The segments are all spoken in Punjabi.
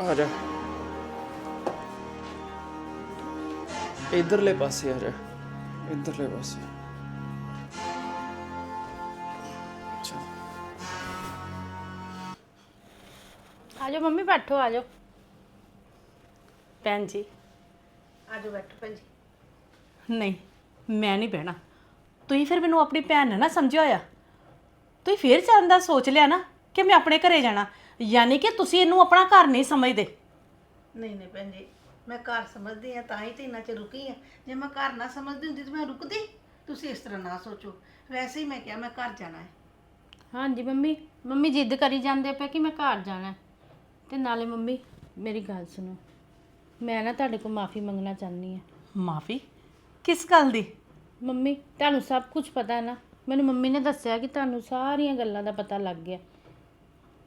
ਆ ਜਾ। ਇਧਰਲੇ ਪਾਸੇ ਆ ਜਾ। ਇਧਰਲੇ ਪਾਸੇ। ਅੱਛਾ। ਆ ਜਾਓ ਮੰਮੀ ਬੈਠੋ ਆ ਜਾਓ। ਭੈਣ ਜੀ। ਆ ਜਾਓ ਬੈਠੋ ਭੈਣ ਜੀ। ਨਹੀਂ ਮੈਂ ਨਹੀਂ ਬਹਿਣਾ। ਤੁਸੀਂ ਫਿਰ ਮੈਨੂੰ ਆਪਣੀ ਭੈਣ ਨੇ ਨਾ ਸਮਝਿਆ ਹੋਇਆ। ਤੁਸੀਂ ਫਿਰ ਜਾਣ ਦਾ ਸੋਚ ਲਿਆ ਨਾ ਕਿ ਮੈਂ ਆਪਣੇ ਘਰੇ ਜਾਣਾ। ਯਾਨੀ ਕਿ ਤੁਸੀਂ ਇਹਨੂੰ ਆਪਣਾ ਘਰ ਨਹੀਂ ਸਮਝਦੇ? ਨਹੀਂ ਨਹੀਂ ਭੈਣ ਜੀ ਮੈਂ ਘਰ ਸਮਝਦੀ ਆ ਤਾਂ ਹੀ ਤੇ ਇੰਨਾ ਚਿਰ ਰੁਕੀ ਆ ਜੇ ਮੈਂ ਘਰ ਨਾ ਸਮਝਦੀ ਹੁੰਦੀ ਤਾਂ ਮੈਂ ਰੁਕਦੀ। ਤੁਸੀਂ ਇਸ ਤਰ੍ਹਾਂ ਨਾ ਸੋਚੋ। ਵੈਸੇ ਹੀ ਮੈਂ ਕਿਹਾ ਮੈਂ ਘਰ ਜਾਣਾ ਹੈ। ਹਾਂਜੀ ਮੰਮੀ। ਮੰਮੀ ਜਿੱਦ ਕਰੀ ਜਾਂਦੇ ਪਏ ਕਿ ਮੈਂ ਘਰ ਜਾਣਾ ਹੈ। ਤੇ ਨਾਲੇ ਮੰਮੀ ਮੇਰੀ ਗੱਲ ਸੁਣੋ। ਮੈਂ ਨਾ ਤੁਹਾਡੇ ਕੋਲ ਮਾਫੀ ਮੰਗਣਾ ਚਾਹੁੰਦੀ ਆ ਮਾਫੀ? ਕਿਸ ਗੱਲ ਦੀ? ਮੰਮੀ ਤੁਹਾਨੂੰ ਸਭ ਕੁਝ ਪਤਾ ਹੈ ਨਾ। ਮੈਨੂੰ ਮੰਮੀ ਨੇ ਦੱਸਿਆ ਕਿ ਤੁਹਾਨੂੰ ਸਾਰੀਆਂ ਗੱਲਾਂ ਦਾ ਪਤਾ ਲੱਗ ਗਿਆ।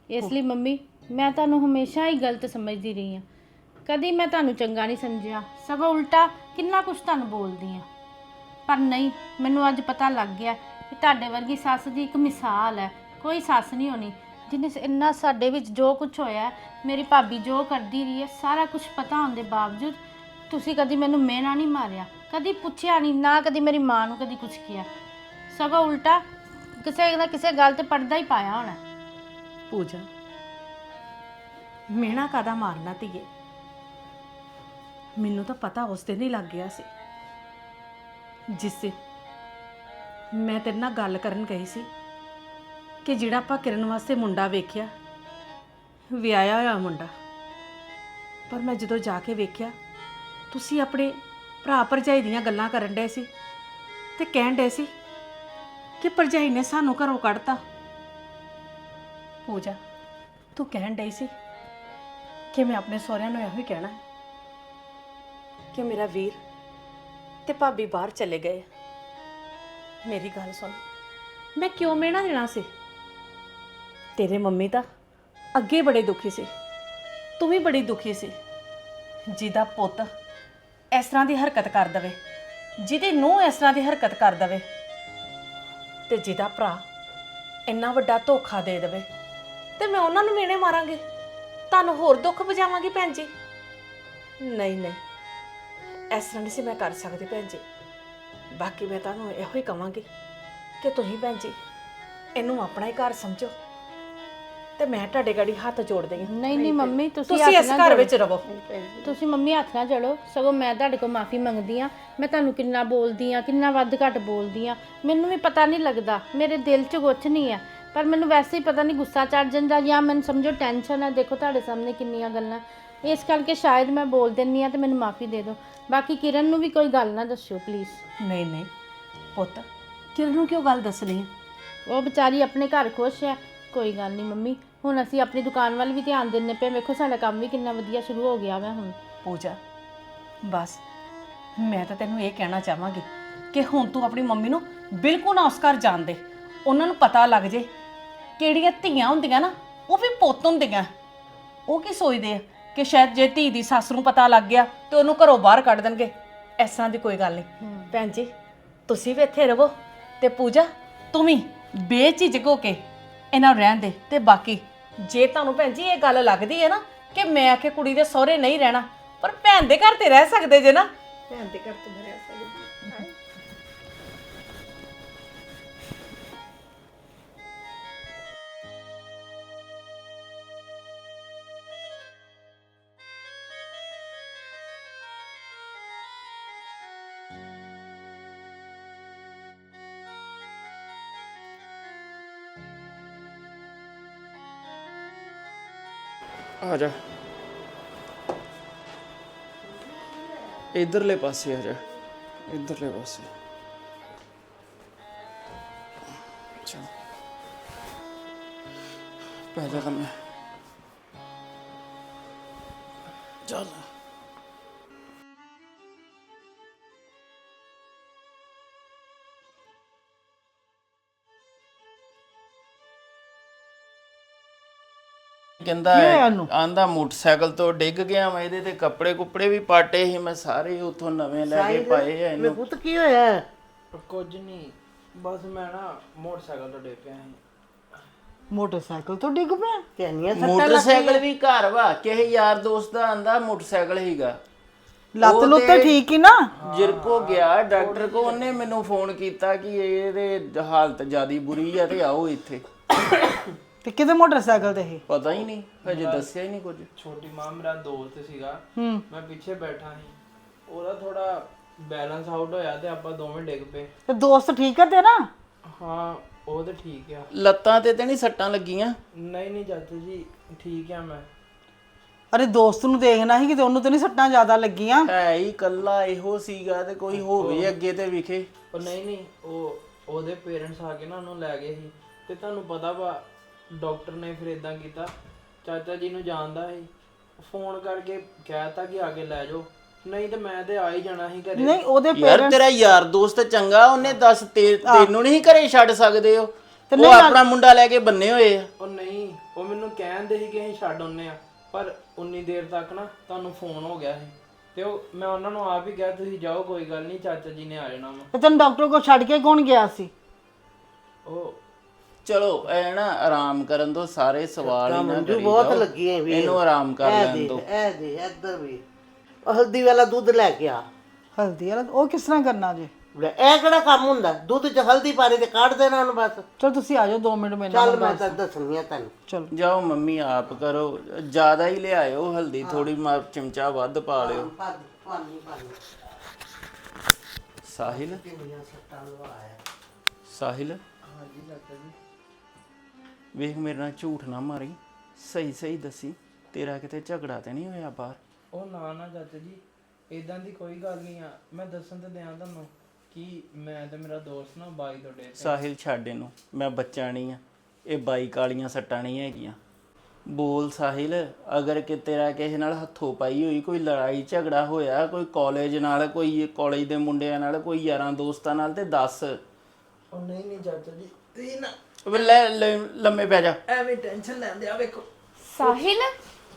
ਇਸ ਲਈ ਮੰਮੀ ਮੈਂ ਤੁਹਾਨੂੰ ਹਮੇਸ਼ਾ ਹੀ ਗਲਤ ਸਮਝਦੀ ਰਹੀ ਹਾਂ। ਕਦੀ ਮੈਂ ਤੁਹਾਨੂੰ ਚੰਗਾ ਨਹੀਂ ਸਮਝਿਆ। ਸਗੋਂ ਉਲਟਾ ਕਿੰਨਾ ਕੁਝ ਤੁਹਾਨੂੰ ਬੋਲਦੀ ਹਾਂ। ਪਰ ਨਹੀਂ ਮੈਨੂੰ ਅੱਜ ਪਤਾ ਲੱਗ ਗਿਆ ਕਿ ਤੁਹਾਡੇ ਵਰਗੀ ਸੱਸ ਦੀ ਇੱਕ ਮਿਸਾਲ ਹੈ। ਕੋਈ ਸੱਸ ਨਹੀਂ ਹੋਣੀ ਜਿਹਨੇ ਇੰਨਾ ਸਾਡੇ ਵਿੱਚ ਜੋ ਕੁਝ ਹੋਇਆ ਹੈ, ਮੇਰੀ ਭਾਬੀ ਜੋ ਕਰਦੀ ਰਹੀ ਹੈ ਸਾਰਾ ਕੁਝ ਪਤਾ ਹੋਣ ਦੇ ਬਾਵਜੂਦ ਤੁਸੀਂ ਕਦੀ ਮੈਨੂੰ ਮਿਹਣਾ ਨਹੀਂ ਮਾਰਿਆ। ਕਦੀ ਪੁੱਛਿਆ ਨਹੀਂ ਨਾ ਕਦੀ ਮੇਰੀ ਮਾਂ ਨੂੰ ਕਦੀ ਕੁਝ ਕਿਹਾ। ਸਗੋਂ ਉਲਟਾ ਕਿਸੇ ਨਾ ਕਿਸੇ ਗੱਲ ਤੇ ਪਰਦਾ ਹੀ ਪਾਇਆ ਹੋਣਾ ਪੂਜਾ ਮੇਣਾ ਕਾਦਾ ਮਾਰਨਾ ਧੀਏ? ਮੈਨੂੰ ਤਾਂ ਪਤਾ ਉਸ ਦਿਨ ਹੀ ਲੱਗ ਗਿਆ ਸੀ। ਜਿਸ ਦਿਨ ਮੈਂ ਤੇਰੇ ਨਾਲ ਗੱਲ ਕਰਨ ਗਈ ਸੀ ਕਿ ਜਿਹੜਾ ਆਪਾਂ ਕਿਰਨ ਵਾਸਤੇ ਮੁੰਡਾ ਵੇਖਿਆ, ਵਿਆਹਿਆ ਹੋਇਆ ਮੁੰਡਾ, ਪਰ ਮੈਂ ਜਦੋਂ ਜਾ ਕੇ ਵੇਖਿਆ, ਤੁਸੀਂ ਆਪਣੇ ਭਰਾ ਭਰਜਾਈ ਦੀਆਂ ਗੱਲਾਂ ਕਰਨ ਡਏ ਸੀ ਤੇ ਕਹਿਣ ਡਏ ਸੀ ਕਿ ਭਰਜਾਈ ਨੇ ਸਾਨੂੰ ਘਰੋਂ ਕੱਢਤਾ। ਪੂਜਾ ਤੂੰ ਕਹਿਣ ਡਈ ਸੀ ਕਿ ਮੈਂ ਆਪਣੇ ਸਹੁਰਿਆਂ ਨੂੰ ਇਹੋ ਹੀ ਕਹਿਣਾ ਹੈ ਕਿ ਮੇਰਾ ਵੀਰ ਤੇ ਭਾਬੀ ਬਾਹਰ ਚਲੇ ਗਏ। ਮੇਰੀ ਗੱਲ ਸੁਣ। ਮੈਂ ਕਿਉਂ ਮਿਹਣਾ ਦੇਣਾ ਸੀ? ਤੇਰੇ ਮੰਮੀ ਤਾਂ ਅੱਗੇ ਬੜੇ ਦੁਖੀ ਸੀ। ਤੂੰ ਵੀ ਬੜੀ ਦੁਖੀ ਸੀ। ਜਿਹਦਾ ਪੁੱਤ ਇਸ ਤਰ੍ਹਾਂ ਦੀ ਹਰਕਤ ਕਰ ਦਵੇ, ਜਿਹਦੇ ਨੂੰਹ ਇਸ ਤਰ੍ਹਾਂ ਦੀ ਹਰਕਤ ਕਰ ਦਵੇ ਤੇ ਜਿਹਦਾ ਭਰਾ ਇੰਨਾ ਵੱਡਾ ਧੋਖਾ ਦੇ ਦੇਵੇ। ਤੇ ਮੈਂ ਉਹਨਾਂ ਨੂੰ ਮੇਨੇ ਮਾਰਾਂਗੀ। ਤੁਹਾਨੂੰ ਹੋਰ ਦੁੱਖ ਵਜਾਵਾਂਗੀ ਭੈਣ ਜੀ। ਨਹੀਂ ਨਹੀਂ। ਇਸ ਤਰ੍ਹਾਂ ਨਹੀਂ ਸੀ ਮੈਂ ਕਰ ਸਕਦੀ ਭੈਣ ਜੀ। ਬਾਕੀ ਮੈਂ ਤੁਹਾਨੂੰ ਇਹੋ ਹੀ ਕਵਾਂਗੀ ਕਿ ਤੁਸੀਂ ਭੈਣ ਜੀ ਇਹਨੂੰ ਆਪਣਾ ਹੀ ਘਰ ਸਮਝੋ ਤੇ ਮੈਂ ਤੁਹਾਡੇ ਗਾੜੀ ਹੱਥ ਜੋੜਦੀ ਹਾਂ। ਨਹੀਂ ਨਹੀਂ ਮੰਮੀ ਤੁਸੀਂ ਤੁਸੀਂ ਇਸ ਘਰ ਜੋੜੋ। ਵਿੱਚ ਰਹੋ। ਤੁਸੀਂ ਮੰਮੀ ਹੱਥ ਨਾ ਜੜੋ। ਸਗੋਂ ਮੈਂ ਤੁਹਾਡੇ ਕੋਲ ਮਾਫੀ ਮੰਗਦੀ ਆ ਮੈਂ ਤੁਹਾਨੂੰ ਕਿੰਨਾ ਬੋਲਦੀ ਆ ਕਿੰਨਾ ਵੱਧ ਘੱਟ ਬੋਲਦੀ ਆ ਮੈਨੂੰ ਵੀ ਪਤਾ ਨਹੀਂ ਲੱਗਦਾ। ਮੇਰੇ ਦਿਲ 'ਚ ਕੁਛ ਨਹੀਂ ਆ ਪਰ ਮੈਨੂੰ ਵੈਸੇ ਹੀ ਪਤਾ ਨਹੀਂ ਗੁੱਸਾ ਚੜ ਜਾਂਦਾ ਜਾਂ ਮੈਨੂੰ ਸਮਝੋ ਟੈਨਸ਼ਨ ਹੈ। ਦੇਖੋ ਤੁਹਾਡੇ ਸਾਹਮਣੇ ਕਿੰਨੀਆਂ ਗੱਲਾਂ। ਇਸ ਕਰਕੇ ਸ਼ਾਇਦ ਮੈਂ ਬੋਲ ਦਿੰਨੀ ਆ ਤੇ ਮੈਨੂੰ ਮਾਫੀ ਦੇ ਦਿਓ। ਬਾਕੀ ਕਿਰਨ ਨੂੰ ਵੀ ਕੋਈ ਗੱਲ ਨਾ ਦੱਸਿਓ ਪਲੀਜ਼ ਨਹੀਂ ਨਹੀਂ। ਪੁੱਤ ਕਿਰਨ ਨੂੰ ਕਿਉਂ ਗੱਲ ਦੱਸਣੀ ਹੈ? ਉਹ ਵਿਚਾਰੀ ਆਪਣੇ ਘਰ ਖੁਸ਼ ਹੈ। ਕੋਈ ਗੱਲ ਨਹੀਂ ਮੰਮੀ। ਹੁਣ ਅਸੀਂ ਆਪਣੀ ਦੁਕਾਨ ਵੱਲ ਵੀ ਧਿਆਨ ਦਿੰਨੇ ਪਏ ਵੇਖੋ ਸਾਡਾ ਕੰਮ ਵੀ ਕਿੰਨਾ ਵਧੀਆ ਸ਼ੁਰੂ ਹੋ ਗਿਆ ਵਾ ਹੁਣ। ਪੂਜਾ ਬਸ। ਮੈਂ ਤਾਂ ਤੈਨੂੰ ਇਹ ਕਹਿਣਾ ਚਾਹਾਂਗੀ ਕਿ ਹੁਣ ਤੂੰ ਆਪਣੀ ਮੰਮੀ ਨੂੰ ਬਿਲਕੁਲ ਨਾ ਉਸ ਘਰ ਜਾਣ ਦੇ। ਉਹਨਾਂ ਨੂੰ ਪਤਾ ਲੱਗ ਜੇ ਕਿਹੜੀਆਂ ਧੀਆਂ ਹੁੰਦੀਆਂ ਨਾ ਉਹ ਵੀ ਪੁੱਤ ਹੁੰਦੀਆਂ। ਉਹ ਕੀ ਸੋਚਦੇ ਆ ਕਿ ਸ਼ਾਇਦ ਜੇ ਧੀ ਦੀ ਸੱਸ ਨੂੰ ਪਤਾ ਲੱਗ ਗਿਆ ਤੇ ਉਹਨੂੰ ਘਰੋਂ ਬਾਹਰ ਕੱਢ ਦੇਣਗੇ। ਇਸ ਤਰ੍ਹਾਂ ਦੀ ਕੋਈ ਗੱਲ ਨਹੀਂ। ਭੈਣ ਜੀ ਤੁਸੀਂ ਵੀ ਇੱਥੇ ਰਹੋ ਤੇ ਪੂਜਾ ਤੂੰ ਵੀ ਬੇਝਿਜਕ ਹੋ ਕੇ ਇਹਨਾਂ ਨੂੰ ਰਹਿਣ ਦੇ ਤੇ ਬਾਕੀ ਜੇ ਤੁਹਾਨੂੰ ਭੈਣ ਜੀ ਇਹ ਗੱਲ ਲੱਗਦੀ ਹੈ ਨਾ ਕਿ ਮੈਂ ਆਖੇ ਕੁੜੀ ਦੇ ਸਹੁਰੇ ਨਹੀਂ ਰਹਿਣਾ ਪਰ ਭੈਣ ਦੇ ਘਰ ਤੇ ਰਹਿ ਸਕਦੇ ਜੇ ਨਾ। ਭੈਣ ਦੇ ਘਰ ਤੋਂ ਆ ਜਾ। ਇਧਰਲੇ ਪਾਸੇ ਆ ਜਾ। ਇਧਰਲੇ ਪਾਸੇ। ਅੱਛਾ ਪੈ ਜਾ ਚੱਲ। ਕਹਿੰਦਾ ਆਂਦਾ ਮੋਟਰਸਾਈਕਲ ਤੋਂ ਡਿੱਗ ਗਿਆ ਮੈਂ ਇਹਦੇ ਤੇ ਕੱਪੜੇ ਕੁਪੜੇ ਵੀ ਪਾਟੇ ਸੀ ਮੈਂ ਸਾਰੇ ਉਥੋਂ ਨਵੇਂ ਲੈ ਕੇ ਪਾਏ ਆ ਇਹਨੂੰ। ਪੁੱਤ ਕੀ ਹੋਇਆ? ਕੁਝ ਨਹੀਂ ਬਸ ਮੈਂ ਨਾ ਮੋਟਰਸਾਈਕਲ ਤੋਂ ਡਿੱਗ ਪਿਆ ਸੀ। ਮੋਟਰਸਾਈਕਲ ਤੋਂ ਡਿੱਗ ਪਿਆ? ਕਿੰਨੀਆਂ ਮੋਟਰਸਾਈਕਲ ਵੀ ਘਰ ਵਾ ਕਿਸੇ ਯਾਰ ਦੋਸਤ ਦਾ ਆਂਦਾ ਮੋਟਰਸਾਈਕਲ ਹੀਗਾ ਲੱਤ ਲੁੱਤ ਤਾਂ ਠੀਕ ਹੀ ਨਾ? ਜਿਰਕੋ ਗਿਆ ਡਾਕਟਰ ਕੋ ਉਹਨੇ ਮੈਨੂੰ ਫੋਨ ਕੀਤਾ ਕਿ ਇਹਦੇ ਹਾਲਤ ਜਿਆਦੀ ਬੁਰੀ ਆ ਤੇ ਆਓ ਇੱਥੇ। ਤੇ ਕਿਤੇ ਮੋਟਰਸਾਈਕਲ ਤੇ ਹੀ ਪਤਾ ਹੀ ਨਹੀਂ ਹਜੇ ਦੱਸਿਆ ਹੀ ਨਹੀਂ ਕੁਝ। ਛੋਟੀ ਮਾਂ ਮੇਰਾ ਦੋਸਤ ਸੀਗਾ। ਹੂੰ। ਮੈਂ ਪਿੱਛੇ ਬੈਠਾ ਸੀ। ਉਹਦਾ ਥੋੜਾ ਬੈਲੈਂਸ ਆਊਟ ਹੋਇਆ ਤੇ ਆਪਾਂ ਦੋਵੇਂ ਡਿੱਗ ਪਏ। ਤੇ ਦੋਸਤ ਠੀਕ ਹੈ ਤੇਰਾ? ਹਾਂ ਉਹ ਤੇ ਠੀਕ ਆ। ਲੱਤਾਂ ਤੇ ਤੇ ਨਹੀਂ ਸੱਟਾਂ ਲੱਗੀਆਂ? ਨਹੀਂ ਨਹੀਂ ਚਾਚਾ ਜੀ ਠੀਕ ਆ ਮੈਂ। ਅਰੇ ਦੋਸਤ ਨੂੰ ਦੇਖਣਾ ਸੀ ਕਿਤੇ ਉਹਨੂੰ ਤੇ ਨਹੀਂ ਸੱਟਾਂ ਜ਼ਿਆਦਾ ਲੱਗੀਆਂ। ਹੈ ਹੀ ਕੱਲਾ ਇਹੋ ਸੀਗਾ ਤੇ ਕੋਈ ਹੋਵੇ ਅੱਗੇ ਤੇ ਵਿਖੇ। ਉਹ ਨਹੀਂ ਨਹੀਂ ਉਹ ਉਹਦੇ ਪੇਰੈਂਟਸ ਆ ਕੇ ਨਾ ਉਹਨੂੰ ਲੈ ਗਏ ਸੀ। ਤੇ ਤੁਹਾਨੂੰ ਪਤਾ ਵਾ ਡਾਕਟਰ ਨੇ ਫਿਰ ਇਦਾਂ ਕੀਤਾ। ਚਾਚਾ ਜੀ ਨੂੰ ਜਾਣਦਾ ਸੀ। ਫੋਨ ਕਰਕੇ ਕਹਿਤਾ ਕਿ ਆ ਕੇ ਲੈ ਜਾਓ। ਨਹੀਂ ਤੇ ਮੈਂ ਤੇ ਆ ਹੀ ਜਾਣਾ ਸੀ ਘਰੇ। ਨਹੀਂ ਉਹਦੇ ਯਾਰ ਤੇਰਾ ਯਾਰ ਦੋਸਤ ਚੰਗਾ ਉਹਨੇ ਦੱਸ ਤੇ ਤੈਨੂੰ ਨਹੀਂ ਘਰੇ ਛੱਡ ਸਕਦੇ ਹੋ ਉਹ ਆਪਣਾ ਮੁੰਡਾ ਲੈ ਕੇ ਬੰਨੇ ਹੋਏ ਆ। ਉਹ ਨਹੀਂ ਉਹ ਮੈਨੂੰ ਕਹਿੰਦੇ ਸੀ ਕਿ ਅਸੀਂ ਛੱਡ ਆਉਂਦੇ ਆ। ਪਰ ਉਨੀ ਦੇਰ ਤੱਕ ਨਾ ਤੁਹਾਨੂੰ ਫੋਨ ਹੋ ਗਿਆ ਸੀ। ਤੇ ਉਹ ਮੈਂ ਉਹਨਾਂ ਨੂੰ ਆਪ ਹੀ ਕਿਹਾ ਤੁਸੀਂ ਜਾਓ ਕੋਈ ਗੱਲ ਨਹੀਂ ਚਾਚਾ ਜੀ ਨੇ ਆ ਜਾਣਾ ਵਾ। ਤੇ ਤੈਨੂੰ ਡਾਕਟਰ ਕੋਲ ਛੱਡ ਕੇ ਕੌਣ ਗਿਆ ਸੀ? ਉਹ ਚਲੋ ਐ ਨਾ ਆਰਾਮ ਕਰਨ ਦੋ ਸਾਰੇ ਸਵਾਲ ਹੀ ਨਾ ਕਰੀ ਬਹੁਤ ਜਾਓ। ਲੱਗੀ ਐ ਵੀ। ਇਹਨੂੰ ਆਰਾਮ ਕਰ ਇਹ ਲੈਣ ਦੇ ਦੋ। ਇਹ ਦੇ ਇੱਧਰ ਵੀ। ਉਹ ਹਲਦੀ ਵਾਲਾ ਦੁੱਧ ਲੈ ਕੇ ਆ। ਹਲਦੀ ਵਾਲਾ ਉਹ ਕਿਸ ਤਰ੍ਹਾਂ ਕਰਨਾ ਜੇ? ਲੈ, ਇਹ ਕਿਹੜਾ ਕੰਮ ਹੁੰਦਾ? ਦੁੱਧ 'ਚ ਹਲਦੀ ਪਾਣੀ ਤੇ ਕੱਢ ਦੇਣਾ ਉਹਨੂੰ ਬਸ। ਚਲ ਤੁਸੀਂ ਆ ਜਾਓ 2 ਮਿੰਟ ਮੇਰੇ ਨਾਲ ਚੱਲ ਮੈਂ ਤਾਂ ਦੱਸਣੀ ਆ ਤੈਨੂੰ ਚਲ। ਜਾਓ ਮੰਮੀ ਆਪ ਕਰੋ। ਜ਼ਿਆਦਾ ਹੀ ਲਿਆਇਓ ਹਲਦੀ ਥੋੜੀ ਮਾ ਚਮਚਾ ਵੱਧ ਪਾ ਲਿਓ। ਪਾਣੀ ਪਾਣੀ ਸਾਹਿਲ? ਕਿੰਨੀਆਂ ਸੱਟਾਂ ਲਵਾਇਆ ਸਾਹਿਲ? ਵੇਖ ਮੇਰੇ ਨਾਲ ਝੂਠ ਨਾ ਮਾਰੀ ਸਹੀ ਸਹੀ ਦੱਸੀ ਤੇਰਾ ਕਿਤੇ ਝਗੜਾ ਤੇ ਨਹੀਂ ਹੋਇਆ ਬਾਹਰ? ਉਹ ਨਾ ਨਾ ਚਾਚਾ ਜੀ ਇਦਾਂ ਦੀ ਕੋਈ ਗੱਲ ਨਹੀਂ ਆ। ਮੈਂ ਦੱਸਣ ਤੇ ਦਿਆਂ ਤੁਹਾਨੂੰ ਕਿ ਮੈਂ ਤੇ ਮੇਰਾ ਦੋਸਤ ਨਾ ਬਾਈ ਤੋਂ। ਡੇ ਸਾਹਿਲ ਛੱਡ ਇਹਨੂੰ ਮੈਂ ਬੱਚਾ ਨਹੀਂ ਆ। ਇਹ ਬਾਈਕ ਵਾਲੀਆਂ ਸੱਟਾਂ ਨਹੀਂ ਹੈਗੀਆਂ। ਬੋਲ ਸਾਹਿਲ ਅਗਰ ਕਿ ਤੇਰਾ ਕਿਸੇ ਨਾਲ ਹੱਥੋਂ ਪਾਈ ਹੋਈ ਕੋਈ ਲੜਾਈ ਝਗੜਾ ਹੋਇਆ ਕੋਈ ਕਾਲਜ ਨਾਲ ਕੋਈ ਕਾਲਜ ਦੇ ਮੁੰਡਿਆਂ ਨਾਲ ਕੋਈ ਯਾਰਾਂ ਦੋਸਤਾਂ ਨਾਲ ਤੇ ਦੱਸ। ਉਹ ਨਹੀਂ ਨਹੀਂ ਚਾਚਾ ਜੀ ਤੁਸੀਂ ਨਾ ਵੇ ਲੈ ਲੈ, ਲੰਮੇ ਪੈ ਜਾ। ਐਵੇਂ ਟੈਨਸ਼ਨ ਲੈਂਦੇ ਆ ਵੇਖੋ। ਸਾਹਿਲ?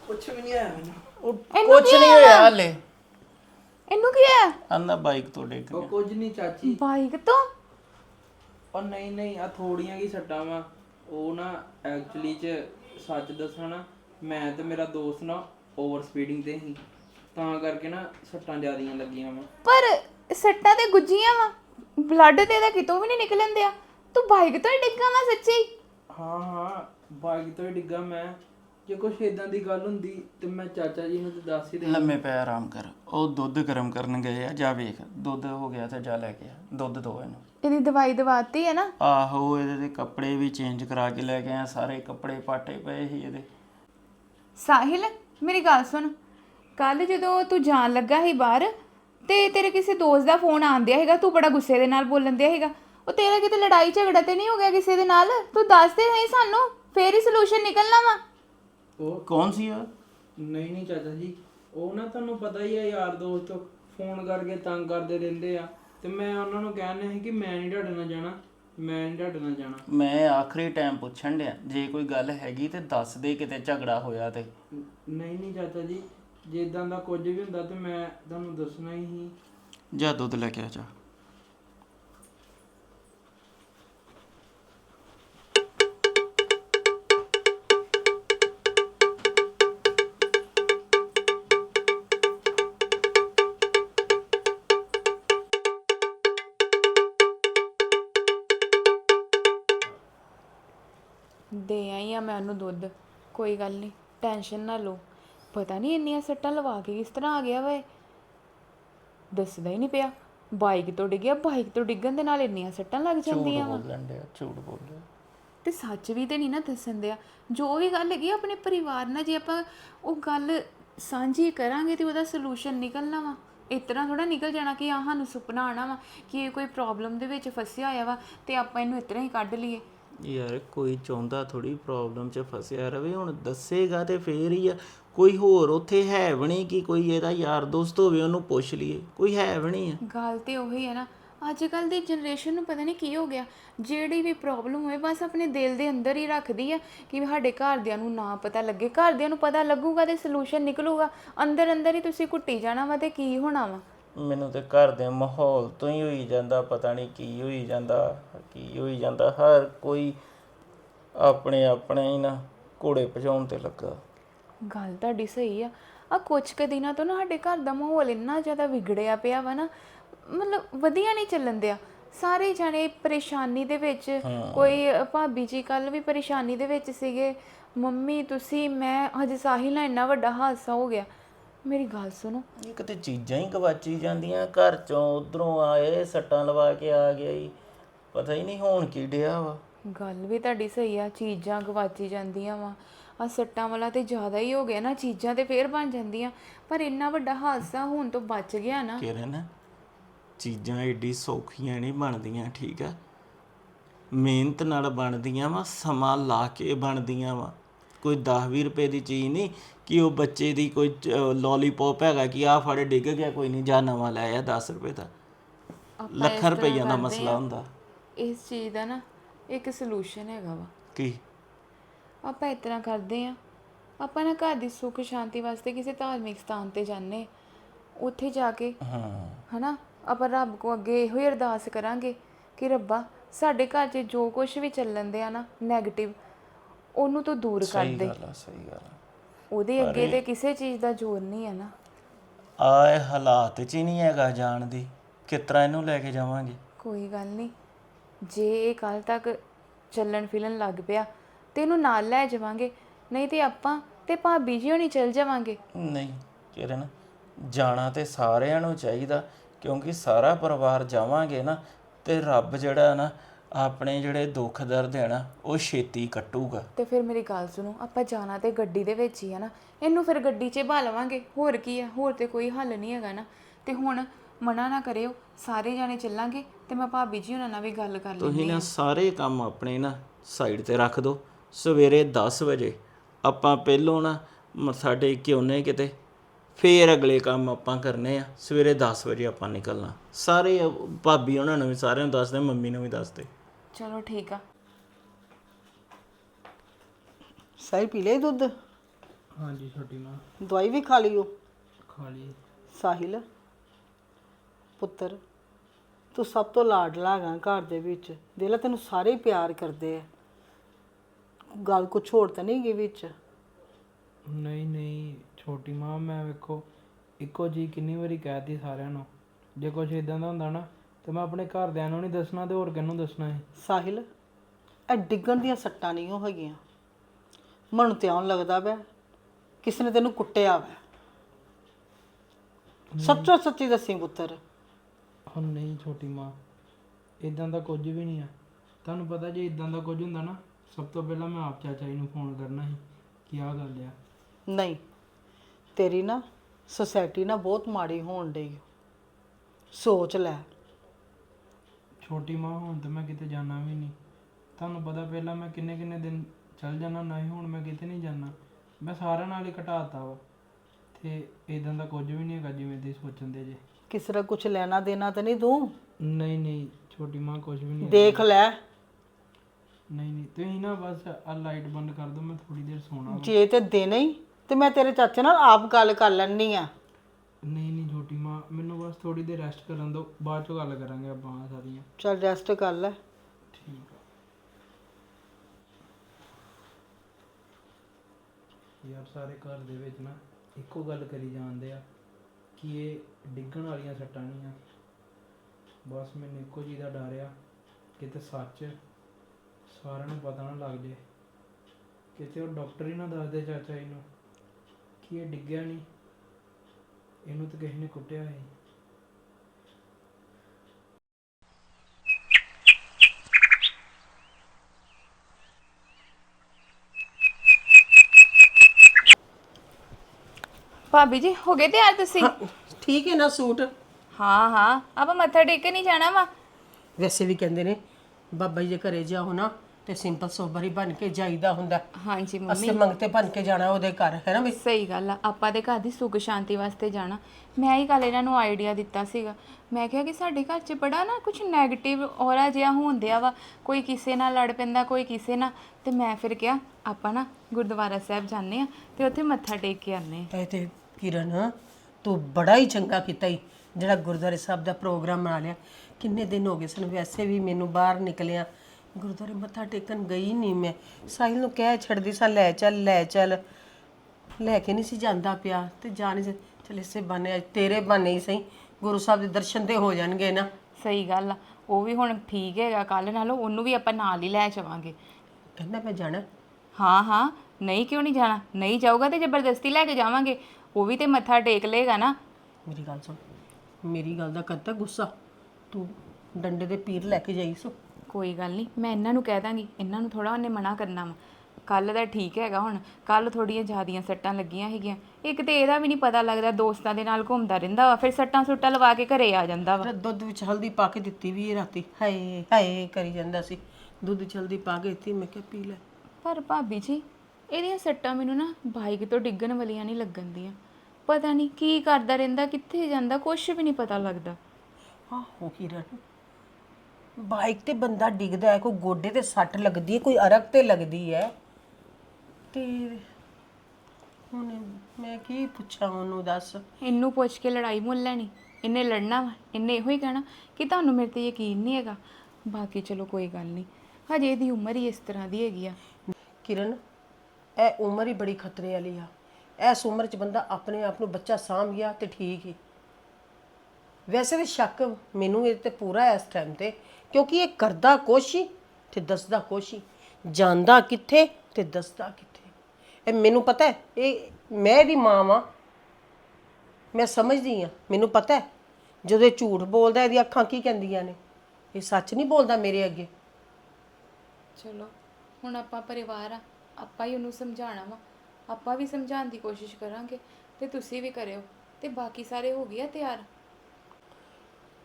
ਕੁਝ ਵੀ ਨਹੀਂ ਆਇਆ ਮੈਨੂੰ। ਕੁਛ ਨਹੀਂ ਹੋਇਆ ਹਲੇ। ਇਹਨੂੰ ਕੀ ਹੈ ਆਂਦਾ ਬਾਈਕ ਤੋਂ ਡਿੱਗ ਉਹ ਗਿਆ। ਕੁਝ ਨਹੀਂ ਚਾਚੀ। ਬਾਈਕ ਤੋਂ? ਉਹ ਨਹੀਂ ਨਹੀਂ ਆ ਥੋੜੀਆਂ ਕੀ ਸੱਟਾਂ ਵਾ। ਉਹ ਨਾ ਐਕਚੁਅਲੀ ਚ ਸੱਚ ਦੱਸਾਂ ਨਾ ਮੈਂ ਤੇ ਮੇਰਾ ਦੋਸਤ ਨਾ ਓਵਰ ਸਪੀਡਿੰਗ ਤੇ ਸੀ। ਤਾਂ ਕਰਕੇ ਨਾ ਸੱਟਾਂ ਜ਼ਿਆਦੀਆਂ ਲੱਗੀਆਂ ਵਾ। ਪਰ ਸੱਟਾਂ ਤੇ ਗੁੱਜੀਆਂ ਵਾ। ਬਲੱਡ ਤੇ ਇਹਦਾ ਕਿਤੋਂ ਵੀ ਨਹੀਂ ਨਿਕਲਣ ਦਿਆ। ਤੂੰ ਬਾਈਕ ਤੋਂ ਹੀ ਡਿੱਗਾ ਵਾ ਸੱਚੀ। ਹਾਂ ਹਾਂ ਬਾਈਕ ਤੋਂ ਹੀ ਡਿੱਗਾ ਮੈਂ। ਜੇ ਕੁਛ ਇਦਾਂ ਦੀ ਗੱਲ ਹੁੰਦੀ ਤੇ ਮੈਂ ਚਾਚਾ ਜੀ ਨੂੰ ਤੇ ਦੱਸ ਹੀ ਦੇ ਲੰਮੇ ਪੈ ਆਰਾਮ ਕਰ। ਉਹ ਦੁੱਧ ਗਰਮ ਕਰਨ ਗਏ ਆ ਜਾ ਵੇਖ। ਦੁੱਧ ਹੋ ਗਿਆ ਤੇ ਜਾ ਲੈ ਕੇ ਆ। ਦੁੱਧ ਦੋ ਇਹਨੂੰ। ਇਹਦੀ ਦਵਾਈ ਦਵਾਤੀ ਹੈ ਨਾ? ਆਹੋ ਇਹਦੇ ਦੇ ਕੱਪੜੇ ਵੀ ਚੇਂਜ ਕਰਾ ਕੇ ਲੈ ਕੇ ਆ ਸਾਰੇ ਕੱਪੜੇ ਪਾਟੇ ਪਏ ਸੀ ਇਹਦੇ। ਸਾਹਿਲ ਮੇਰੀ ਗੱਲ ਸੁਣ। ਕੱਲ ਜਦੋਂ ਤੂੰ ਜਾਣ ਲੱਗਾ ਸੀ ਬਾਹਰ ਤੇ ਤੇਰੇ ਕਿਸੇ ਦੋਸਤ ਦਾ ਫੋਨ ਆਂਦਿਆ ਹੈਗਾ ਤੂੰ ਬੜਾ ਗੁੱਸੇ ਦੇ ਨਾਲ ਬੋਲਣ ਦਿਆ ਹੈਗਾ। ਉਹ ਤੇਰਾ ਕਿਤੇ ਲੜਾਈ ਝਗੜਾ ਤੇ ਨਹੀਂ ਹੋ ਗਿਆ ਕਿਸੇ ਦੇ ਨਾਲ? ਤੂੰ ਦੱਸ ਦੇ ਨਹੀਂ ਸਾਨੂੰ ਫੇਰ ਹੀ ਸੋਲੂਸ਼ਨ ਨਿਕਲਣਾ ਵਾ। ਉਹ ਕੌਣ ਸੀ ਉਹ? ਨਹੀਂ ਨਹੀਂ ਚਾਚਾ ਜੀ ਉਹ ਨਾ ਤੁਹਾਨੂੰ ਪਤਾ ਹੀ ਆ ਯਾਰ ਦੋਸਤ ਫੋਨ ਕਰਕੇ ਤੰਗ ਕਰਦੇ ਰਹਿੰਦੇ ਆ। ਤੇ ਮੈਂ ਉਹਨਾਂ ਨੂੰ ਕਹਿੰਦਾ ਸੀ ਕਿ ਮੈਂ ਨਹੀਂ ਤੁਹਾਡੇ ਨਾਲ ਜਾਣਾ ਮੈਂ ਨਹੀਂ ਤੁਹਾਡੇ ਨਾਲ ਜਾਣਾ। ਮੈਂ ਆਖਰੀ ਟਾਈਮ ਪੁੱਛਣ ਡਿਆ ਜੇ ਕੋਈ ਗੱਲ ਹੈਗੀ ਤੇ ਦੱਸ ਦੇ ਕਿਤੇ ਝਗੜਾ ਹੋਇਆ ਤੇ। ਨਹੀਂ ਨਹੀਂ ਚਾਚਾ ਜੀ ਜੇ ਇਦਾਂ ਦਾ ਕੁਝ ਵੀ ਹੁੰਦਾ ਤੇ ਮੈਂ ਤੁਹਾਨੂੰ ਦੱਸਣਾ ਹੀ ਸੀ। ਜਾ ਦੁੱਧ ਲੈ ਕੇ ਆ ਜਾ। ਦੇ ਆਈ ਆ ਮੈਂ ਉਹਨੂੰ ਦੁੱਧ। ਕੋਈ ਗੱਲ ਨਹੀਂ ਟੈਨਸ਼ਨ ਨਾ ਲਓ। ਪਤਾ ਨਹੀਂ ਇੰਨੀਆਂ ਸੱਟਾਂ ਲਵਾ ਕੇ ਕਿਸ ਤਰ੍ਹਾਂ ਆ ਗਿਆ ਵੇ। ਦੱਸਦਾ ਹੀ ਨਹੀਂ ਪਿਆ। ਬਾਈਕ ਤੋਂ ਡਿੱਗਿਆ ਬਾਈਕ ਤੋਂ ਡਿੱਗਣ ਦੇ ਨਾਲ ਇੰਨੀਆਂ ਸੱਟਾਂ ਲੱਗ ਜਾਂਦੀਆਂ ਵਾ। ਬੋਲਣ ਡਿਆ ਝੂਠ ਬੋਲ ਰਿਹਾ ਤੇ ਸੱਚ ਵੀ ਤੇ ਨਹੀਂ ਨਾ ਦੱਸਣ ਦਿਆ। ਜੋ ਵੀ ਗੱਲ ਹੈਗੀ ਆ, ਆਪਣੇ ਪਰਿਵਾਰ ਨਾਲ ਜੇ ਆਪਾਂ ਉਹ ਗੱਲ ਸਾਂਝੀ ਕਰਾਂਗੇ ਤੇ ਉਹਦਾ ਸੋਲੂਸ਼ਨ ਨਿਕਲਣਾ ਵਾ। ਇਸ ਤਰ੍ਹਾਂ ਥੋੜਾ ਨਿਕਲ ਜਾਣਾ ਕਿ ਆ ਸਾਨੂੰ ਸੁਪਨਾ ਆਣਾ ਵਾ ਕਿ ਇਹ ਕੋਈ ਪ੍ਰੋਬਲਮ ਦੇ ਵਿੱਚ ਫਸਿਆ ਹੋਇਆ ਵਾ ਤੇ ਆਪਾਂ ਇਹਨੂੰ ਇਸ ਤਰ੍ਹਾਂ ਹੀ ਕੱਢ ਲਈਏ। ਯਾਰ ਕੋਈ ਚਾਹੁੰਦਾ ਥੋੜੀ ਪ੍ਰੋਬਲਮ 'ਚ ਫਸਿਆ ਰਵੇ, ਹੁਣ ਦੱਸੇਗਾ ਤੇ ਫੇਰ ਹੀ ਆ। ਕੋਈ ਹੋਰ ਉੱਥੇ ਹੈ ਵੀ ਕਿ ਕੋਈ ਇਹਦਾ ਯਾਰ ਦੋਸਤ ਹੋਵੇ, ਉਹਨੂੰ ਪੁੱਛ ਲਈਏ। ਕੋਈ ਹੈ ਵੀ ਆ। ਗੱਲ ਤੇ ਉਹੀ ਹੈ ਨਾ। ਅੱਜ ਕੱਲ ਦੀ ਜਨਰੇਸ਼ਨ ਨੂੰ ਪਤਾ ਨਹੀਂ ਕੀ ਹੋ ਗਿਆ। ਜਿਹੜੀ ਵੀ ਪ੍ਰੋਬਲਮ ਹੋਏ ਬਸ ਆਪਣੇ ਦਿਲ ਦੇ ਅੰਦਰ ਹੀ ਰੱਖਦੀ ਆ ਕਿ ਸਾਡੇ ਘਰਦਿਆਂ ਨੂੰ ਨਾ ਪਤਾ ਲੱਗੇ। ਘਰਦਿਆਂ ਨੂੰ ਪਤਾ ਲੱਗੂਗਾ ਤੇ ਸੋਲੂਸ਼ਨ ਨਿਕਲੂਗਾ। ਅੰਦਰ ਅੰਦਰ ਹੀ ਤੁਸੀਂ ਘੁੱਟੀ ਜਾਣਾ ਵਾ ਤੇ ਕੀ ਹੋਣਾ ਵਾ। ਮੈਨੂੰ ਤੇ ਘਰ ਦੇ ਮਾਹੌਲ ਤੋਂ ਹੀ ਹੋਈ ਜਾਂਦਾ ਪਤਾ ਨਹੀਂ ਕੀ ਹੋਈ ਜਾਂਦਾ ਕੀ ਹੋਈ ਜਾਂਦਾ। ਹਰ ਕੋਈ ਆਪਣੇ ਆਪਣੇ ਹੀ ਨਾ ਘੋੜੇ ਭਜਾਉਣ ਤੇ ਲੱਗਾ। ਗੱਲ ਤੁਹਾਡੀ ਸਹੀ ਆ। ਆ ਕੁਝ ਕੁ ਦਿਨਾਂ ਤੋਂ ਨਾ ਸਾਡੇ ਘਰ ਦਾ ਮਾਹੌਲ ਇੰਨਾ ਜ਼ਿਆਦਾ ਵਿਗੜਿਆ ਪਿਆ ਵਾ ਨਾ ਮਤਲਬ ਵਧੀਆ ਨਹੀਂ ਚੱਲਣ ਦਿਆ। ਸਾਰੇ ਜਣੇ ਪਰੇਸ਼ਾਨੀ ਦੇ ਵਿੱਚ ਕੋਈ ਭਾਬੀ ਜੀ ਕੱਲ ਵੀ ਪਰੇਸ਼ਾਨੀ ਦੇ ਵਿੱਚ ਸੀਗੇ ਮੰਮੀ ਤੁਸੀਂ ਮੈਂ ਹਜੇ ਸਾਹਿਲ ਨਾਲ ਇੰਨਾ ਵੱਡਾ ਹਾਦਸਾ ਹੋ ਗਿਆ। ਮੇਰੀ ਗੱਲ ਸੁਣੋ। ਇਹ ਕਿਤੇ ਚੀਜ਼ਾਂ ਹੀ ਗਵਾਚੀ ਜਾਂਦੀਆਂ ਘਰ ਚੋਂ ਉਧਰੋਂ ਆਏ ਸੱਟਾਂ ਲਵਾ ਕੇ ਆ ਗਿਆ ਈ ਪਤਾ ਹੀ ਨਹੀਂ ਹੋਣ ਕੀ ਡਿਆ ਵਾ। ਗੱਲ ਵੀ ਤੁਹਾਡੀ ਸਹੀ ਆ ਚੀਜ਼ਾਂ ਗਵਾਚੀ ਜਾਂਦੀਆਂ ਵਾ। ਆ ਸੱਟਾਂ ਵਾਲਾ ਤੇ ਜ਼ਿਆਦਾ ਹੀ ਹੋ ਗਿਆ ਨਾ ਚੀਜ਼ਾਂ ਤੇ ਫੇਰ ਬਣ ਜਾਂਦੀਆਂ। ਪਰ ਇੰਨਾ ਵੱਡਾ ਹਾਦਸਾ ਹੋਣ ਤੋਂ ਬਚ ਗਿਆ ਨਾ। ਕਿਰਨ ਚੀਜ਼ਾਂ ਏਡੀ ਸੌਖੀਆਂ ਨਹੀਂ ਬਣਦੀਆਂ ਠੀਕ ਆ? ਮਿਹਨਤ ਨਾਲ ਬਣਦੀਆਂ ਵਾ ਸਮਾਂ ਲਾ ਕੇ ਬਣਦੀਆਂ ਵਾ। ਕੋਈ 10-20 ਰੁਪਏ ਦੀ ਚੀਜ਼ ਨਹੀਂ ਕਿ ਉਹ ਬੱਚੇ ਦੀ ਕੋਈ ਲੋਲੀਪੌਪ ਹੈਗਾ ਕਿ ਆ ਫੜ ਡਿੱਗ ਗਿਆ ਕੋਈ ਨਹੀਂ ਜਾ ਨਵਾਂ ਲੈ ਆ 10 ਰੁਪਏ ਦਾ। ਲੱਖਾਂ ਰੁਪਈਆ ਦਾ ਮਸਲਾ ਹੁੰਦਾ। ਇਸ ਚੀਜ਼ ਦਾ ਨਾ ਇੱਕ ਸੋਲੂਸ਼ਨ ਹੈਗਾ ਵਾ। ਕੀ? ਆਪਾਂ ਤਰ੍ਹਾਂ ਕਰਦੇ ਆ ਆਪਾਂ ਨਾ ਘਰ ਦੀ ਸੁੱਖ ਸ਼ਾਂਤੀ ਵਾਸਤੇ ਕਿਸੇ ਧਾਰਮਿਕ ਸਥਾਨ ਤੇ ਜਾਂਦੇ ਉੱਥੇ ਜਾ ਕੇ ਹਾਂ। ਹਨਾ ਆਪਾਂ ਰੱਬ ਕੋ ਅੱਗੇ ਇਹੋ ਹੀ ਅਰਦਾਸ ਕਰਾਂਗੇ ਕਿ ਰੱਬਾ ਸਾਡੇ ਘਰ 'ਚ ਜੋ ਕੁਝ ਵੀ ਚੱਲਣ ਦੇ ਆ ਨਾ 네ਗੇਟਿਵ ਉਹਨੂੰ ਤੂੰ ਦੂਰ ਕਰ ਸਹੀ ਦੇ। ਗੱਲ ਆ ਸਹੀ ਗੱਲ ਆ। ਉਹਦੇ ਅੱਗੇ ਤੇ ਕਿਸੇ ਚੀਜ਼ ਦਾ ਜ਼ੋਰ ਨਹੀਂ ਹੈ ਨਾ। ਆਏ ਹਾਲਾਤ ਚ ਹੀ ਨਹੀਂ ਹੈਗਾ ਜਾਣ ਦੀ। ਕਿਸ ਤਰ੍ਹਾਂ ਇਹਨੂੰ ਲੈ ਕੇ ਜਾਵਾਂਗੇ? ਕੋਈ ਗੱਲ ਨਹੀਂ। ਜੇ ਇਹ ਕੱਲ ਤੱਕ ਚੱਲਣ ਫਿਰਨ ਲੱਗ ਪਿਆ ਤੇ ਇਹਨੂੰ ਨਾਲ ਲੈ ਜਾਵਾਂਗੇ। ਨਹੀਂ ਤੇ ਆਪਾਂ ਤੇ ਭਾਬੀ ਜੀ ਹੋਣੀ ਚੱਲ ਜਾਵਾਂਗੇ। ਨਹੀਂ ਕਿਰਨ ਜਾਣਾ ਤੇ ਸਾਰਿਆਂ ਨੂੰ ਚਾਹੀਦਾ ਕਿਉਂਕਿ ਸਾਰਾ ਪਰਿਵਾਰ ਜਾਵਾਂਗੇ ਨਾ ਤੇ ਰੱਬ ਜਿਹੜਾ ਨਾ ਆਪਣੇ ਜਿਹੜੇ ਦੁੱਖ ਦਰਦ ਹੈ ਨਾ ਉਹ ਛੇਤੀ ਕੱਟੂਗਾ। ਤੇ ਫਿਰ ਮੇਰੀ ਗੱਲ ਸੁਣੋ ਆਪਾਂ ਜਾਣਾ ਤੇ ਗੱਡੀ ਦੇ ਵਿੱਚ ਹੀ ਆ ਨਾ ਇਹਨੂੰ ਫਿਰ ਗੱਡੀ 'ਚ ਬਾ ਲਵਾਂਗੇ। ਹੋਰ ਕੀ ਆ ਹੋਰ ਤੇ ਕੋਈ ਹੱਲ ਨਹੀਂ ਹੈਗਾ ਨਾ। ਤੇ ਹੁਣ ਮਨਾ ਨਾ ਕਰਿਓ ਸਾਰੇ ਜਾਣੇ ਚੱਲਾਂਗੇ ਤੇ ਮੈਂ ਭਾਬੀ ਜੀ ਉਹਨਾਂ ਨਾਲ ਵੀ ਗੱਲ ਕਰ ਲਈ ਤੁਸੀਂ ਨਾ ਸਾਰੇ ਕੰਮ ਆਪਣੇ ਨਾ ਸਾਈਡ ਤੇ ਰੱਖ ਦਿਓ। ਸਵੇਰੇ 10 ਵਜੇ ਆਪਾਂ ਪਹਿਲੋਂ ਨਾ ਮੱਥਾ ਟੇਕ ਕੇ ਆਉਨੇ ਕਿਤੇ ਫੇਰ ਅਗਲੇ ਕੰਮ ਆਪਾਂ ਕਰਨੇ ਆ। ਸਵੇਰੇ 10 ਵਜੇ ਆਪਾਂ ਨਿਕਲਣਾ। ਸਾਰੇ ਭਾਬੀ ਉਹਨਾਂ ਨੂੰ ਵੀ ਸਾਰਿਆਂ ਨੂੰ ਦੱਸ ਦੇ ਮੰਮੀ ਨੂੰ ਵੀ ਦੱਸ ਦੇ ਚਲੋ ਠੀਕ ਆ। ਸਹੀ ਪੀ ਲਈ ਦੁੱਧ? ਹਾਂਜੀ ਛੋਟੀ ਮਾਂ। ਦਵਾਈ ਵੀ ਖਾ ਲਿਓ ਖਾ ਲਈ ਸਾਹਿਲ ਪੁੱਤਰ ਤੂੰ ਸਭ ਤੋਂ ਲਾਡਲਾ ਹੈਗਾ ਘਰ ਦੇ ਵਿੱਚ। ਦੇਖ ਲੈ ਤੈਨੂੰ ਸਾਰੇ ਹੀ ਪਿਆਰ ਕਰਦੇ ਆ। ਗੱਲ ਕੁਛ ਹੋਰ ਤਾਂ ਨਹੀਂ ਗਈ ਵਿੱਚ? ਨਹੀਂ ਨਹੀਂ ਛੋਟੀ ਮਾਂ ਮੈਂ ਵੇਖੋ ਇੱਕੋ ਜੀ ਕਿੰਨੀ ਵਾਰੀ ਕਹਿਤੀ ਸਾਰਿਆਂ ਨੂੰ। ਜੇ ਕੁਝ ਇਦਾਂ ਦਾ ਹੁੰਦਾ ਨਾ ਤੇ ਮੈਂ ਆਪਣੇ ਘਰਦਿਆਂ ਨੂੰ ਨਹੀਂ ਦੱਸਣਾ ਤੇ ਹੋਰ ਕਿਹਨੂੰ ਦੱਸਣਾ ਹੈ ਸਾਹਿਲ ਇਹ ਡਿੱਗਣ ਦੀਆਂ ਸੱਟਾਂ ਨਹੀਂ ਉਹ ਹੈਗੀਆਂ। ਮਨ ਤੇ ਆਉਣ ਲੱਗਦਾ ਵਾ ਕਿਸ ਨੇ ਤੈਨੂੰ ਕੁੱਟਿਆ ਵਾ। ਸੱਚੋ ਸੱਚੀ ਦੱਸੀ ਪੁੱਤਰ। ਹੁਣ ਨਹੀਂ ਛੋਟੀ ਮਾਂ ਇਦਾਂ ਦਾ ਕੁਝ ਵੀ ਨਹੀਂ ਆ। ਤੁਹਾਨੂੰ ਪਤਾ ਜੇ ਇਦਾਂ ਦਾ ਕੁਝ ਹੁੰਦਾ ਨਾ ਸਭ ਤੋਂ ਪਹਿਲਾਂ ਮੈਂ ਆਪ ਚਾਚਾ ਜੀ ਨੂੰ ਫੋਨ ਕਰਨਾ ਸੀ ਕਿ ਆਹ ਗੱਲ ਆ। ਨਹੀਂ ਤੇਰੀ ਨਾ ਸੋਸਾਇਟੀ ਨਾ ਬਹੁਤ ਮਾੜੀ ਹੋਣ ਡਈ। ਸੋਚ ਲੈ। ਛੋਟੀ ਮਾਂ ਹੁਣ ਤੇ ਮੈਂ ਕਿਤੇ ਜਾਣਾ ਵੀ ਨਹੀਂ। ਤੁਹਾਨੂੰ ਪਤਾ ਪਹਿਲਾਂ ਮੈਂ ਕਿੰਨੇ ਕਿੰਨੇ ਦਿਨ ਚੱਲ ਜਾਣਾ ਨਹੀਂ ਹੁਣ ਮੈਂ ਕਿਤੇ ਨਹੀਂ ਜਾਣਾ। ਮੈਂ ਸਾਰਿਆਂ ਨਾਲ ਹੀ ਘਟਾਤਾ ਵਾ। ਤੇ ਇਦਾਂ ਦਾ ਕੁਝ ਵੀ ਨਹੀਂ ਹੈਗਾ ਜਿਵੇਂ ਤੁਸੀਂ ਸੋਚਦੇ ਜੇ। ਕਿਸੇ ਦਾ ਕੁਝ ਲੈਣਾ ਦੇਣਾ ਤਾਂ ਨਹੀਂ ਤੂੰ? ਨਹੀਂ ਨਹੀਂ ਛੋਟੀ ਮਾਂ ਕੁਝ ਵੀ ਨਹੀਂ ਦੇਖ ਲੈ। ਨਹੀਂ ਨਹੀਂ ਤੁਸੀਂ ਨਾ ਬਸ ਆ ਲਾਈਟ ਬੰਦ ਕਰ ਦਿਓ ਮੈਂ ਥੋੜੀ ਦੇਰ ਸੋਣਾ ਵਾ। ਜੇ ਤੇ ਦੇਣਾ ਹੀ ਤੇ ਮੈਂ ਤੇਰੇ ਚਾਚੇ ਨਾਲ ਆਪ ਗੱਲ ਕਰ ਲੈਣੀ ਆ। ਨਹੀਂ ਨਹੀਂ ਛੋਟੀ ਮਾਂ ਮੈਨੂੰ ਬਸ ਥੋੜੀ ਦੇਰ ਰੈਸਟ ਕਰਨ ਦਿਓ ਬਾਅਦ ਚੋਂ ਗੱਲ ਕਰਾਂਗੇ ਆਪਾਂ ਆਹ ਸਾਰੀਆਂ। ਚੱਲ ਰੈਸਟ ਕਰ ਲੈ। ਠੀਕ ਆ। ਯਾਰ ਸਾਰੇ ਘਰ ਦੇ ਵਿੱਚ ਨਾ ਇੱਕੋ ਗੱਲ ਕਰੀ ਜਾਂਦੇ ਆ ਕਿ ਇਹ ਡਿੱਗਣ ਵਾਲੀਆਂ ਸੱਟਾਂ ਨਹੀਂ ਆ। ਬਸ ਮੈਨੂੰ ਇੱਕੋ ਚੀਜ਼ ਦਾ ਡਰ ਆ ਕਿਤੇ ਸੱਚ ਸਾਰਿਆਂ ਨੂੰ ਪਤਾ ਨਾ ਲੱਗ ਜੇ ਕਿਤੇ ਉਹ ਡਾਕਟਰ ਹੀ ਨਾ ਦੱਸ ਦੇ ਚਾਚਾ ਜੀ ਨੂੰ ਕਿ ਇਹ ਡਿੱਗਿਆ ਨਹੀਂ। ਇਹਨੂੰ ਤਾਂ ਕਿਸੇ ਨੇ ਕੁੱਟਿਆ ਹੈ ਭਾਬੀ ਜੀ ਹੋ ਗਏ ਤਿਆਰ ਤੁਸੀਂ? ਠੀਕ ਹੈ ਨਾ ਸੂਟ? ਹਾਂ ਹਾਂ। ਆਪਾਂ ਮੱਥਾ ਟੇਕ ਕੇ ਨਹੀਂ ਜਾਣਾ ਵਾ। ਵੈਸੇ ਵੀ ਕਹਿੰਦੇ ਨੇ ਬਾਬਾ ਜੀ ਦੇ ਘਰੇ ਜਾਓ ਨਾ। ਤੇ ਸਿੰਪਲ ਸੋਬਰ ਹੀ ਬਣ ਕੇ ਜਾਈਦਾ ਹੁੰਦਾ। ਹਾਂਜੀ ਮੰਮੀ। ਅਸੇ ਮੰਗਤੇ ਬਣ ਕੇ ਜਾਣਾ ਉਹਦੇ ਘਰ ਹੈ ਨਾ ਵੀ? ਸਹੀ ਗੱਲ ਆ ਆਪਾਂ ਦੇ ਘਰ ਦੀ ਸੁੱਖ ਸ਼ਾਂਤੀ ਵਾਸਤੇ ਜਾਣਾ। ਮੈਂ ਹੀ ਕੱਲ ਇਹਨਾਂ ਨੂੰ ਆਈਡੀਆ ਦਿੱਤਾ ਸੀਗਾ। ਮੈਂ ਕਿਹਾ ਕਿ ਸਾਡੇ ਘਰ 'ਚ ਬੜਾ ਨਾ ਕੁਝ 네ਗੇਟਿਵ ਔਰਾ ਜਿਹਾ ਹੁੰਦਿਆ ਵਾ। ਕੋਈ ਕਿਸੇ ਨਾਲ ਲੜ ਪੈਂਦਾ ਕੋਈ ਕਿਸੇ ਨਾਲ। ਤੇ ਮੈਂ ਫਿਰ ਕਿਹਾ ਆਪਾਂ ਨਾ ਗੁਰਦੁਆਰਾ ਸਾਹਿਬ ਜਾਂਦੇ ਆ ਤੇ ਉੱਥੇ ਮੱਥਾ ਟੇਕ ਕੇ ਆਨੇ ਇਹ ਤੇ ਕਿਰਨ ਤੂੰ ਬੜਾ ਹੀ ਚੰਗਾ ਕੀਤਾ ਈ ਜਿਹੜਾ ਗੁਰਦੁਆਰੇ ਸਾਹਿਬ ਦਾ ਪ੍ਰੋਗਰਾਮ ਬਣਾ ਲਿਆ। ਕਿੰਨੇ ਦਿਨ ਹੋ ਗਏ ਸਨ ਵੈਸੇ ਵੀ ਮੈਨੂੰ ਬਾਹਰ ਨਿਕਲਿਆ। ਗੁਰਦੁਆਰੇ ਮੱਥਾ ਟੇਕਣ ਗਈ ਨਹੀਂ ਮੈਂ। ਸਾਹਿਲ ਨੂੰ ਕਹਿ ਛੱਡਦੀ ਸਾਂ ਲੈ ਚੱਲ ਲੈ ਚੱਲ। ਲੈ ਕੇ ਨਹੀਂ ਸੀ ਜਾਂਦਾ ਪਿਆ ਤੇ ਜਾ ਨਹੀਂ ਸੀ। ਚਲ ਇਸੇ ਬਾਨੇ ਅੱਜ ਤੇਰੇ ਬਾਨੇ ਹੀ ਸਹੀ। ਗੁਰੂ ਸਾਹਿਬ ਦੇ ਦਰਸ਼ਨ ਤੇ ਹੋ ਜਾਣਗੇ ਨਾ। ਸਹੀ ਗੱਲ ਆ। ਉਹ ਵੀ ਹੁਣ ਠੀਕ ਹੈਗਾ ਕੱਲ ਨਾਲੋਂ ਉਹਨੂੰ ਵੀ ਆਪਾਂ ਨਾਲ ਹੀ ਲੈ ਜਾਵਾਂਗੇ। ਕਹਿੰਦਾ ਮੈਂ ਜਾਣਾ। ਹਾਂ ਹਾਂ। ਨਹੀਂ ਕਿਉਂ ਨਹੀਂ ਜਾਣਾ? ਨਹੀਂ ਜਾਊਗਾ ਤੇ ਜ਼ਬਰਦਸਤੀ ਲੈ ਕੇ ਜਾਵਾਂਗੇ। ਉਹ ਵੀ ਤੇ ਮੱਥਾ ਟੇਕ ਲੇਗਾ ਨਾ। ਮੇਰੀ ਗੱਲ ਸੁਣ। ਮੇਰੀ ਗੱਲ ਦਾ ਕਰਤਾ ਗੁੱਸਾ? ਤੂੰ ਡੰਡੇ ਦੇ ਪੀਰ ਲੈ ਕੇ ਜਾਈ ਸੋ। ਕੋਈ ਗੱਲ ਨਹੀਂ ਮੈਂ ਇਹਨਾਂ ਨੂੰ ਕਹਿ ਦਾਂਗੀ ਇਹਨਾਂ ਨੂੰ ਥੋੜਾ ਉਹਨੇ ਮਨਾ ਕਰਨਾ ਵਾ। ਕੱਲ ਦਾ ਠੀਕ ਹੈਗਾ ਹੁਣ ਕੱਲ ਥੋੜੀਆਂ ਜ਼ਿਆਦੀਆਂ ਸੱਟਾਂ ਲੱਗੀਆਂ ਹੈਗੀਆਂ। ਇੱਕ ਤੇ ਇਹਦਾ ਵੀ ਨਹੀਂ ਪਤਾ ਲੱਗਦਾ ਦੋਸਤਾਂ ਦੇ ਨਾਲ ਘੁੰਮਦਾ ਰਹਿੰਦਾ ਵਾ ਫਿਰ ਸੱਟਾਂ ਸੁੱਟਾਂ ਲਵਾ ਕੇ ਘਰੇ ਆ ਜਾਂਦਾ ਵਾ। ਦੁੱਧ ਵਿੱਚ ਹਲਦੀ ਪਾ ਕੇ ਦਿੱਤੀ ਵੀ ਇਹ ਰਾਤੀ ਹਾਏ ਹਾਏ ਕਰੀ ਜਾਂਦਾ ਸੀ। ਦੁੱਧ ਚ ਹਲਦੀ ਪਾ ਕੇ ਦਿੱਤੀ ਮੈਂ ਕਿਹਾ ਪੀ ਲੈ। ਪਰ ਭਾਬੀ ਜੀ ਇਹਦੀਆਂ ਸੱਟਾਂ ਮੈਨੂੰ ਨਾ ਬਾਈਕ ਤੋਂ ਡਿੱਗਣ ਵਾਲੀਆਂ ਨਹੀਂ ਲੱਗਣ ਦੀਆਂ। ਪਤਾ ਨਹੀਂ ਕੀ ਕਰਦਾ ਰਹਿੰਦਾ ਕਿੱਥੇ ਜਾਂਦਾ ਕੁਝ ਵੀ ਨਹੀਂ ਪਤਾ ਲੱਗਦਾ। ਹਾਂ ਹੋ ਕਿਰਨ ਬਾਈਕ ਤੇ ਬੰਦਾ ਡਿੱਗਦਾ ਹੈ ਕੋਈ ਗੋਡੇ ਤੇ ਸੱਟ ਲੱਗਦੀ ਹੈ ਕੋਈ ਅਰਗ ਤੇ ਲੱਗਦੀ ਹੈ। ਤੇ ਹੁਣ ਮੈਂ ਕੀ ਪੁੱਛਾਂ ਉਹਨੂੰ ਦੱਸ। ਇਹਨੂੰ ਪੁੱਛ ਕੇ ਲੜਾਈ ਮੁੱਲ ਲੈਣੀ। ਇਹਨੇ ਲੜਨਾ ਵਾ ਇਹਨੇ ਇਹੋ ਹੀ ਕਹਿਣਾ ਕਿ ਤੁਹਾਨੂੰ ਮੇਰੇ ਤੇ ਯਕੀਨ ਨਹੀਂ ਹੈਗਾ। ਬਾਕੀ ਚਲੋ ਕੋਈ ਗੱਲ ਨਹੀਂ। ਹਜੇ ਇਹਦੀ ਉਮਰ ਹੀ ਇਸ ਤਰ੍ਹਾਂ ਦੀ ਹੈਗੀ ਆ। ਕਿਰਨ ਇਹ ਉਮਰ ਹੀ ਬੜੀ ਖਤਰੇ ਵਾਲੀ ਆ। ਇਸ ਉਮਰ 'ਚ ਬੰਦਾ ਆਪਣੇ ਆਪ ਨੂੰ ਬੱਚਾ ਸਾਂਭ ਗਿਆ ਤੇ ਠੀਕ ਹੀ ਵੈਸੇ ਵੀ ਸ਼ੱਕ ਮੈਨੂੰ ਇਹ ਤੇ ਪੂਰਾ ਹੈ ਇਸ ਟਾਈਮ ਤੇ, ਕਿਉਂਕਿ ਇਹ ਕਰਦਾ ਕੁਛ ਹੀ ਤੇ ਦੱਸਦਾ ਕੁਛ ਹੀ। ਜਾਂਦਾ ਕਿੱਥੇ ਤੇ ਦੱਸਦਾ ਕਿੱਥੇ। ਇਹ ਮੈਨੂੰ ਪਤਾ ਹੈ, ਇਹ ਮੈਂ ਇਹਦੀ ਮਾਂ ਵਾਂ। ਮੈਂ ਸਮਝਦੀ ਆ ਮੈਨੂੰ ਪਤਾ ਹੈ, ਜਦੋਂ ਇਹ ਝੂਠ ਬੋਲਦਾ ਇਹਦੀ ਅੱਖਾਂ ਕੀ ਕਹਿੰਦੀਆਂ ਨੇ। ਇਹ ਸੱਚ ਨਹੀਂ ਬੋਲਦਾ ਮੇਰੇ ਅੱਗੇ। ਚਲੋ, ਹੁਣ ਆਪਾਂ ਪਰਿਵਾਰ ਆ, ਆਪਾਂ ਹੀ ਉਹਨੂੰ ਸਮਝਾਉਣਾ ਵਾ। ਆਪਾਂ ਵੀ ਸਮਝਾਉਣ ਦੀ ਕੋਸ਼ਿਸ਼ ਕਰਾਂਗੇ ਤੇ ਤੁਸੀਂ ਵੀ ਕਰਿਓ। ਤੇ ਬਾਕੀ ਸਾਰੇ ਹੋ ਗਏ ਆ ਤਿਆਰ?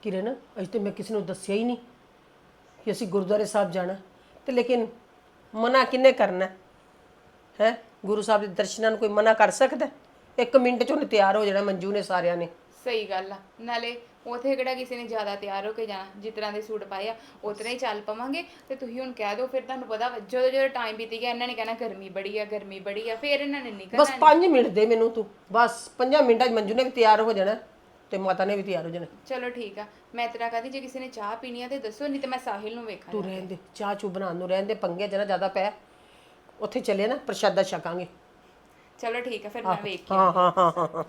ਕਿਰਨ ਅਜੇ ਤੇ ਮੈਂ ਕਿਸੇ ਨੂੰ ਦੱਸਿਆ ਹੀ ਨਹੀਂ ਕਿ ਅਸੀਂ ਗੁਰਦੁਆਰੇ ਸਾਹਿਬ ਜਾਣਾ ਤੇ ਲੇਕਿਨ ਮਨਾ ਕਿੰਨੇ ਕਰਨਾ ਹੈ? ਗੁਰੂ ਸਾਹਿਬ ਦੇ ਦਰਸ਼ਨਾਂ ਨੂੰ ਕੋਈ ਮਨਾ ਕਰ ਸਕਦਾ? ਇੱਕ ਮਿੰਟ ਚ ਉਹਨੇ ਤਿਆਰ ਹੋ ਜਾਣਾ ਮੰਜੂ ਨੇ ਸਾਰਿਆਂ ਨੇ। ਸਹੀ ਗੱਲ ਆ। ਨਾਲੇ ਉਥੇ ਕਿਹੜਾ ਕਿਸੇ ਨੇ ਜ਼ਿਆਦਾ ਤਿਆਰ ਹੋ ਕੇ ਜਾਣਾ? ਜਿਸ ਤਰ੍ਹਾਂ ਦੇ ਸੂਟ ਪਾਏ ਆ ਉਤਰਾ ਹੀ ਚੱਲ ਪਵਾਂਗੇ। ਤੇ ਤੁਸੀਂ ਹੁਣ ਕਹਿ ਦਿਓ ਫਿਰ ਤੁਹਾਨੂੰ ਪਤਾ ਵਾ, ਜਦੋਂ ਜਦੋਂ ਟਾਈਮ ਬੀਤੀ ਗਿਆ ਇਹਨਾਂ ਨੇ ਕਹਿਣਾ ਗਰਮੀ ਬੜੀ ਆ ਗਰਮੀ ਬੜੀ ਆ ਫਿਰ ਇਹਨਾਂ ਨੇ ਨਿਕਲਣਾ ਬਸ 5 ਮਿੰਟ ਦੇ ਮੈਨੂੰ ਤੂੰ। ਬਸ 5 ਮਿੰਟਾਂ 'ਚ ਮੰਜੂ ਨੇ ਵੀ ਤਿਆਰ ਹੋ ਜਾਣਾ। ਤੇ ਮਾਤਾ ਨੇ ਵੀ ਤਿਆਰ ਹੋ ਜਾਣਾ। ਚਲੋ ਠੀਕ ਆ। ਮੈਂ ਤੇਰਾ ਕਹਦੀ ਜੇ ਕਿਸੇ ਨੇ ਚਾਹ ਪੀਣੀ ਆ ਤੇ ਦੱਸੋ ਨਹੀਂ ਤੇ ਮੈਂ ਸਾਹਿਲ ਨੂੰ ਵੇਖਾਂ। ਤੂੰ ਰਹਿਣ ਦੇ ਚਾਹ ਚੂ ਬਣਾਉਣ ਨੂੰ ਰਹਿਣ ਦੇ ਪੰਗੇ ਜਰਾ ਜ਼ਿਆਦਾ ਪੈ। ਉੱਥੇ ਚੱਲੇ ਨਾ ਪ੍ਰਸ਼ਾਦਾ ਛਕਾਂਗੇ। ਚਲੋ ਠੀਕ ਆ ਫਿਰ ਮੈਂ ਵੇਖ ਹਾਂ ਹਾਂ ਹਾਂ ਹਾਂ ਹਾਂ।